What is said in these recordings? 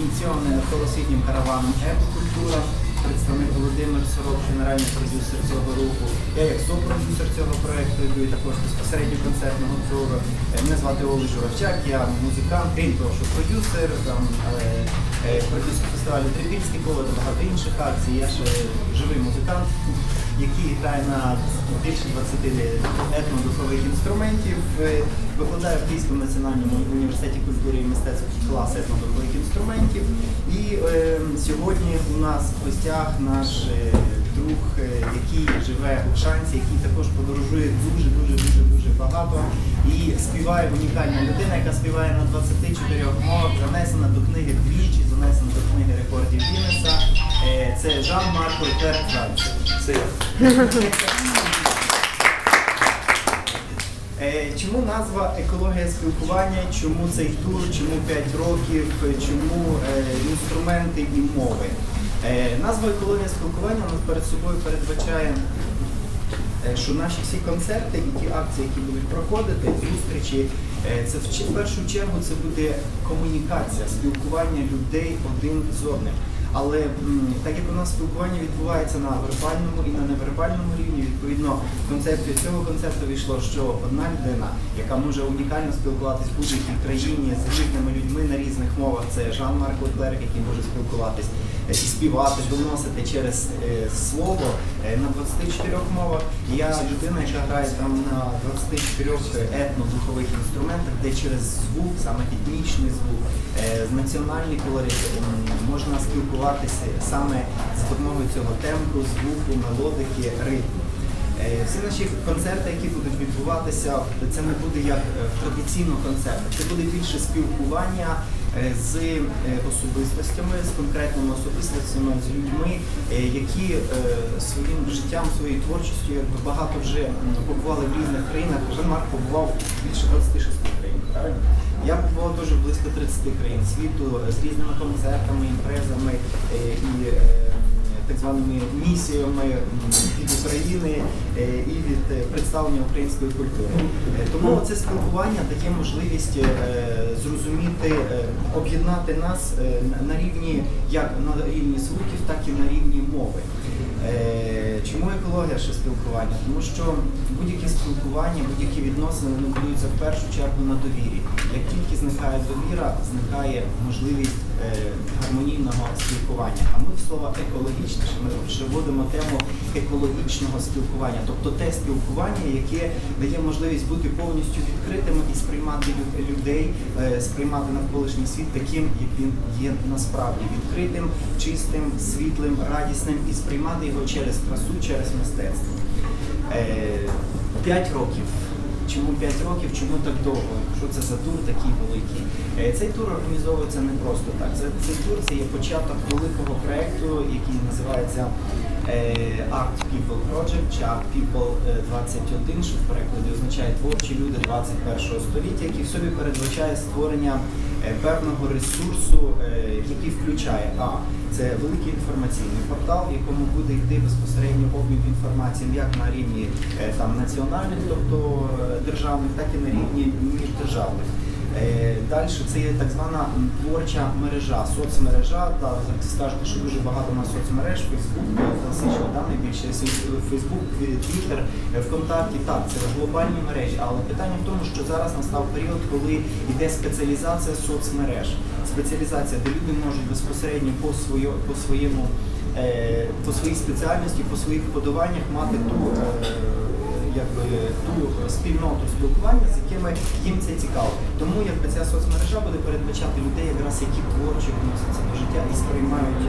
ініційоване колосвітнім караваном Екокультура, представник Володимир Сорок, генеральний продюсер цього руху. Я як сопродюсер цього проекту йду і також безпосередньо концертного туру. Е, Мене звати Олег Журавчак, я музикант, крім того, що продюсер, там, е, продюсер фестивалю Трипільське коло та багато інших акцій. Я ще живий музикант, який грає на більше 20 етнодухових інструментів. Е, Викладаю в Київському національному університеті культури і мистецтв клас етнодухових інструментів. І е, сьогодні у нас в гостях наш е, друг, е, який живе у Шанці, який також подорожує дуже дуже дуже дуже багато і співає унікальна людина, яка співає на 24 мовах, занесена до книги двічі, занесена до книги рекордів Гіннеса. Е, Це Жан-Марко Клер Франція. Це я. Е, Чому назва екологія спілкування? Чому цей тур? Чому 5 років? Чому е, інструменти і мови? Назва екологія спілкування у нас перед собою передбачає, що наші всі концерти і ті акції, які будуть проходити, зустрічі, це в першу чергу це буде комунікація, спілкування людей один з одним. Але так як у нас спілкування відбувається на вербальному і на невербальному рівні, відповідно в концепцію цього концепту війшло, що одна людина, яка може унікально спілкуватись в будь-якій країні з різними людьми на різних мовах, це Жан-Марк Леклер, який може спілкуватись і співати, доносити через е, слово е, на 24 мовах. Я людина, яка грає там на 24 етнодухових інструментах, де через звук, саме етнічний звук, е, національний колорит можна спілкуватися саме з допомогою цього темпу, звуку, мелодики, ритму. Е, Всі наші концерти, які будуть відбуватися, це не буде як е, традиційно концерт, це буде більше спілкування е, з е, особистостями, з конкретними особистостями, з людьми, е, які е, своїм життям, своєю творчістю якби багато вже побували в різних країнах. Жан-Марк побував більше 26 країн. Правильно? Я побував дуже близько 30 країн світу е, з різними концертами, імпрезами е, і е, так званими місіями від України е, і від е, представлення української культури. Е, Тому це спілкування дає можливість зрозуміти, об'єднати нас на- на рівні як на рівні звуків, так і на рівні мови. Чому екологія ще спілкування? Тому що будь-яке спілкування, будь-які відносини вони будуються в першу чергу на довірі. Як тільки зникає довіра, зникає можливість е, гармонійного спілкування. А ми в слово екологічне, ми ще вводимо тему екологічного спілкування, тобто те спілкування, яке дає можливість бути повністю відкритим сприймати людей, е, сприймати навколишній світ таким, як він є насправді відкритим, чистим, світлим, радісним і сприймати його через красу, через мистецтво. Е, П'ять років. Чому 5 років, чому так довго? Що це за тур такий великий? Е, Цей тур організовується не просто так. Це, цей тур це є початок великого проєкту, який називається Art People Project чи Art People е, 21, що в перекладі означає творчі люди 21 століття, який в собі передбачає створення е, певного ресурсу, е, який включає А. Це великий інформаційний портал, в якому буде йти безпосередньо обмін інформацією як на рівні е, там національних, тобто е, державних, так і на рівні міждержавних. Е, Далі це є так звана творча мережа, соцмережа. Та скажете, що дуже багато у нас соцмереж, Фейсбук, е, класично, да, найбільше Фейсбук, Твіттер, е, ВКонтакті. Так, це глобальні мережі. Але питання в тому, що зараз настав період, коли йде спеціалізація соцмереж. Спеціалізація, де люди можуть безпосередньо по своє, по своєму е, по своїй спеціальності, по своїх вподобаннях мати ту. Якби ту спільноту спілкування, з якими їм це цікаво. Тому якби ця соцмережа буде передбачати людей, якраз які творчі відносяться до життя і сприймають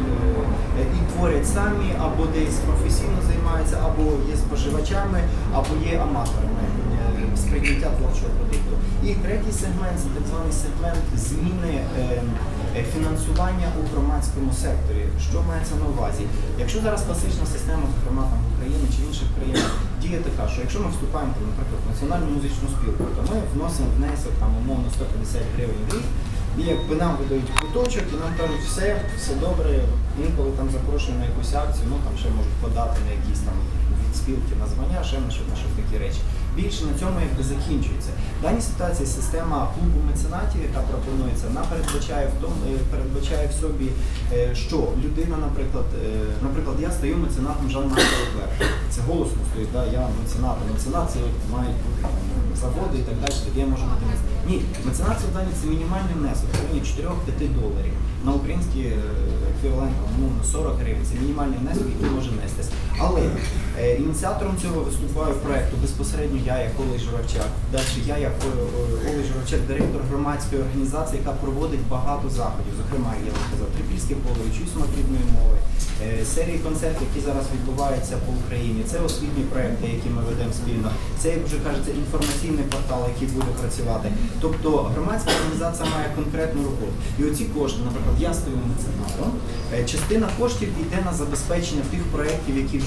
е, і творять самі, або десь професійно займаються, або є споживачами, або є аматорами сприйняття творчого продукту. І третій сегмент це так званий сегмент зміни. е, е, Фінансування у громадському секторі, що мається на увазі? Якщо зараз класична система, зокрема там Україні чи інших країнах, діє така, що якщо ми вступаємо, наприклад, в національну музичну спілку, то ми вносимо внесок там умовно 150 гривень в рік, і якби нам видають куточок, і нам кажуть, все, все добре, інколи там запрошуємо на якусь акцію, ну там ще можуть подати на якісь там від спілки на звання, ще на що на щось такі речі. Більше на цьому якби закінчується. В даній ситуації система клубу меценатів, яка пропонується, вона передбачає в тому, е, передбачає в собі, е, що людина, наприклад, е, наприклад, я стаю меценатом Жан Марка. Це голосно стоїть, да, я меценат. Меценат це мають бути заводи і так далі, тоді я можу бути меценат. Ні, меценат це в дані це мінімальний внесок, в районі 4-5 доларів. На український еквівалент ну, 40 гривень. Це мінімальний внесок, який може внестись. Але е, ініціатором цього виступаю проекту безпосередньо я як Олег Журавчак. Далі я як е, е, Олег Журавчак, директор громадської організації, яка проводить багато заходів. Зокрема, я вам сказав, Трипільське поле, чуйство рідної мови, е, серії концертів, які зараз відбуваються по Україні. Це освітні проекти, які ми ведемо спільно. Це, як вже кажеться, інформаційний портал, який буде працювати. Тобто громадська організація має конкретну роботу. І оці кошти, наприклад, я стою меценатом, е, частина коштів йде на забезпечення тих проєктів, які